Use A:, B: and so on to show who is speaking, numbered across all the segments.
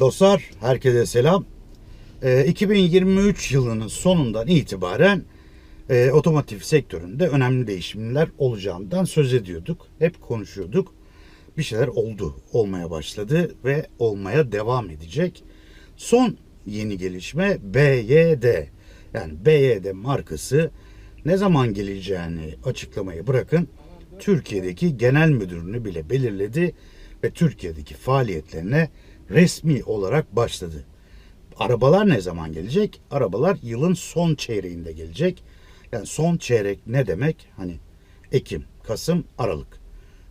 A: Dostlar herkese selam. Ee, 2023 yılının sonundan itibaren e, otomotiv sektöründe önemli değişimler olacağından söz ediyorduk. Hep konuşuyorduk. Bir şeyler oldu, olmaya başladı ve olmaya devam edecek. Son yeni gelişme BYD. Yani BYD markası ne zaman geleceğini açıklamayı bırakın. Türkiye'deki genel müdürünü bile belirledi ve Türkiye'deki faaliyetlerine resmi olarak başladı. Arabalar ne zaman gelecek? Arabalar yılın son çeyreğinde gelecek. Yani son çeyrek ne demek? Hani Ekim, Kasım, Aralık.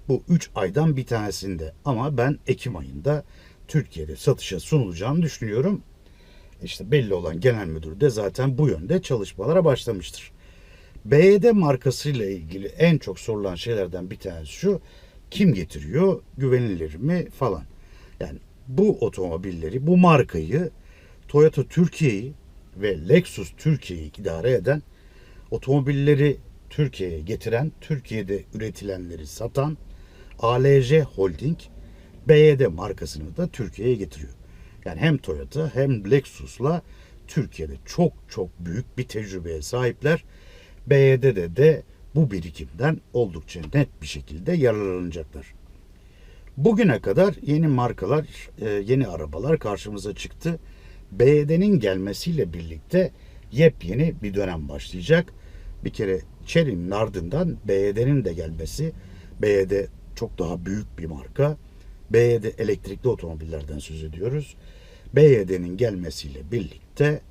A: Bu 3 aydan bir tanesinde ama ben Ekim ayında Türkiye'de satışa sunulacağını düşünüyorum. İşte belli olan genel müdür de zaten bu yönde çalışmalara başlamıştır. BYD markasıyla ilgili en çok sorulan şeylerden bir tanesi şu. Kim getiriyor? Güvenilir mi? Falan. Yani bu otomobilleri, bu markayı Toyota Türkiye'yi ve Lexus Türkiye'yi idare eden otomobilleri Türkiye'ye getiren, Türkiye'de üretilenleri satan ALJ Holding BYD markasını da Türkiye'ye getiriyor. Yani hem Toyota hem Lexus'la Türkiye'de çok çok büyük bir tecrübeye sahipler. BYD'de de bu birikimden oldukça net bir şekilde yararlanacaklar. Bugüne kadar yeni markalar, e, yeni arabalar karşımıza çıktı. BYD'nin gelmesiyle birlikte yepyeni bir dönem başlayacak. Bir kere Chery'nin ardından BYD'nin de gelmesi. BYD çok daha büyük bir marka. BYD elektrikli otomobillerden söz ediyoruz. BYD'nin gelmesiyle birlikte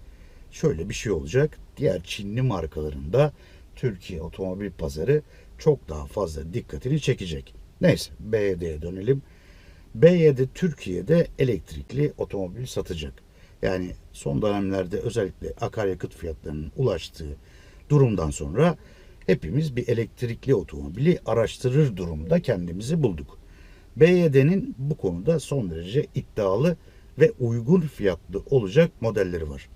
A: şöyle bir şey olacak. Diğer Çinli markalarında Türkiye otomobil pazarı çok daha fazla dikkatini çekecek. Neyse BYD'ye dönelim. BYD Türkiye'de elektrikli otomobil satacak. Yani son dönemlerde özellikle akaryakıt fiyatlarının ulaştığı durumdan sonra hepimiz bir elektrikli otomobili araştırır durumda kendimizi bulduk. BYD'nin bu konuda son derece iddialı ve uygun fiyatlı olacak modelleri var.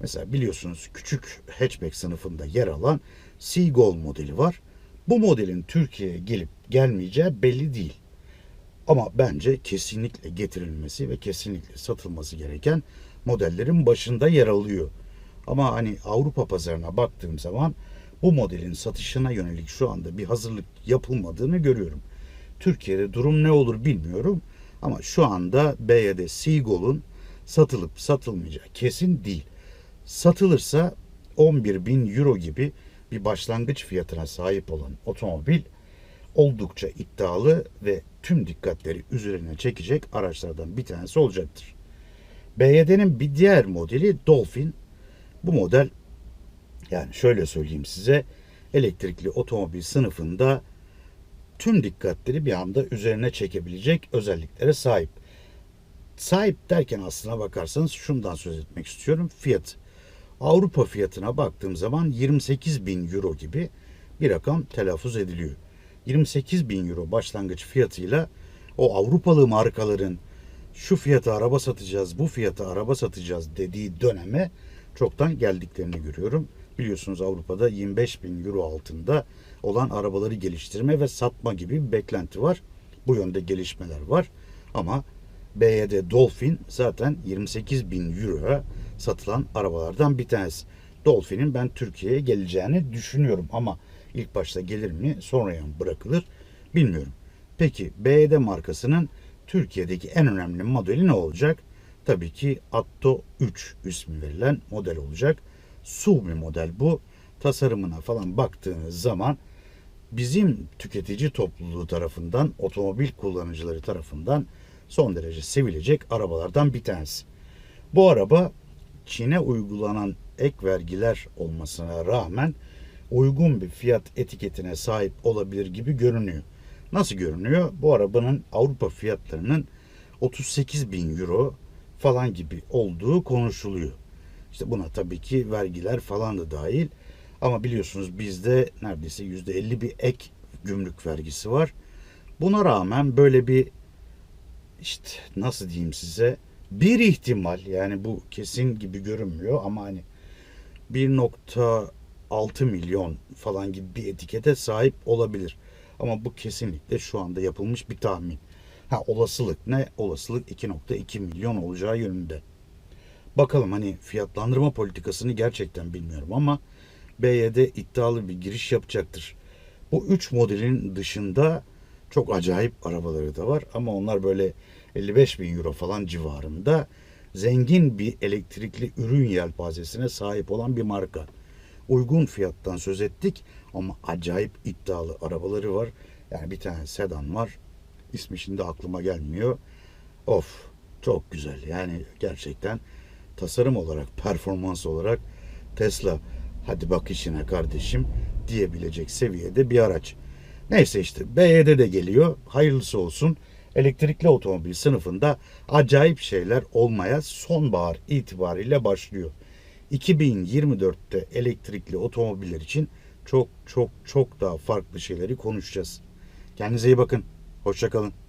A: Mesela biliyorsunuz küçük hatchback sınıfında yer alan Seagull modeli var. Bu modelin Türkiye'ye gelip gelmeyeceği belli değil. Ama bence kesinlikle getirilmesi ve kesinlikle satılması gereken modellerin başında yer alıyor. Ama hani Avrupa pazarına baktığım zaman bu modelin satışına yönelik şu anda bir hazırlık yapılmadığını görüyorum. Türkiye'de durum ne olur bilmiyorum ama şu anda BYD Seagull'un satılıp satılmayacağı kesin değil. Satılırsa 11 bin euro gibi bir başlangıç fiyatına sahip olan otomobil oldukça iddialı ve tüm dikkatleri üzerine çekecek araçlardan bir tanesi olacaktır. BYD'nin bir diğer modeli Dolphin. Bu model yani şöyle söyleyeyim size elektrikli otomobil sınıfında tüm dikkatleri bir anda üzerine çekebilecek özelliklere sahip. Sahip derken aslına bakarsanız şundan söz etmek istiyorum. Fiyat. Avrupa fiyatına baktığım zaman 28 bin euro gibi bir rakam telaffuz ediliyor. 28 bin euro başlangıç fiyatıyla o Avrupalı markaların şu fiyata araba satacağız, bu fiyata araba satacağız dediği döneme çoktan geldiklerini görüyorum. Biliyorsunuz Avrupa'da 25 bin euro altında olan arabaları geliştirme ve satma gibi bir beklenti var. Bu yönde gelişmeler var. Ama BYD Dolphin zaten 28 bin euroya satılan arabalardan bir tanesi. Dolphin'in ben Türkiye'ye geleceğini düşünüyorum ama ilk başta gelir mi sonraya mı bırakılır bilmiyorum. Peki BYD markasının Türkiye'deki en önemli modeli ne olacak? Tabii ki Atto 3 ismi verilen model olacak. SUV bir model bu. Tasarımına falan baktığınız zaman bizim tüketici topluluğu tarafından, otomobil kullanıcıları tarafından son derece sevilecek arabalardan bir tanesi. Bu araba Çin'e uygulanan ek vergiler olmasına rağmen uygun bir fiyat etiketine sahip olabilir gibi görünüyor. Nasıl görünüyor? Bu arabanın Avrupa fiyatlarının 38 bin euro falan gibi olduğu konuşuluyor. İşte buna tabii ki vergiler falan da dahil. Ama biliyorsunuz bizde neredeyse %50 bir ek gümrük vergisi var. Buna rağmen böyle bir işte nasıl diyeyim size bir ihtimal yani bu kesin gibi görünmüyor ama hani 1.6 milyon falan gibi bir etikete sahip olabilir. Ama bu kesinlikle şu anda yapılmış bir tahmin. Ha olasılık ne? Olasılık 2.2 milyon olacağı yönünde. Bakalım hani fiyatlandırma politikasını gerçekten bilmiyorum ama BYD iddialı bir giriş yapacaktır. Bu 3 modelin dışında çok acayip arabaları da var ama onlar böyle 55 bin euro falan civarında zengin bir elektrikli ürün yelpazesine sahip olan bir marka. Uygun fiyattan söz ettik ama acayip iddialı arabaları var. Yani bir tane sedan var. İsmi şimdi aklıma gelmiyor. Of çok güzel yani gerçekten tasarım olarak performans olarak Tesla hadi bak işine kardeşim diyebilecek seviyede bir araç. Neyse işte BYD de geliyor. Hayırlısı olsun. Elektrikli otomobil sınıfında acayip şeyler olmaya sonbahar itibariyle başlıyor. 2024'te elektrikli otomobiller için çok çok çok daha farklı şeyleri konuşacağız. Kendinize iyi bakın. Hoşçakalın.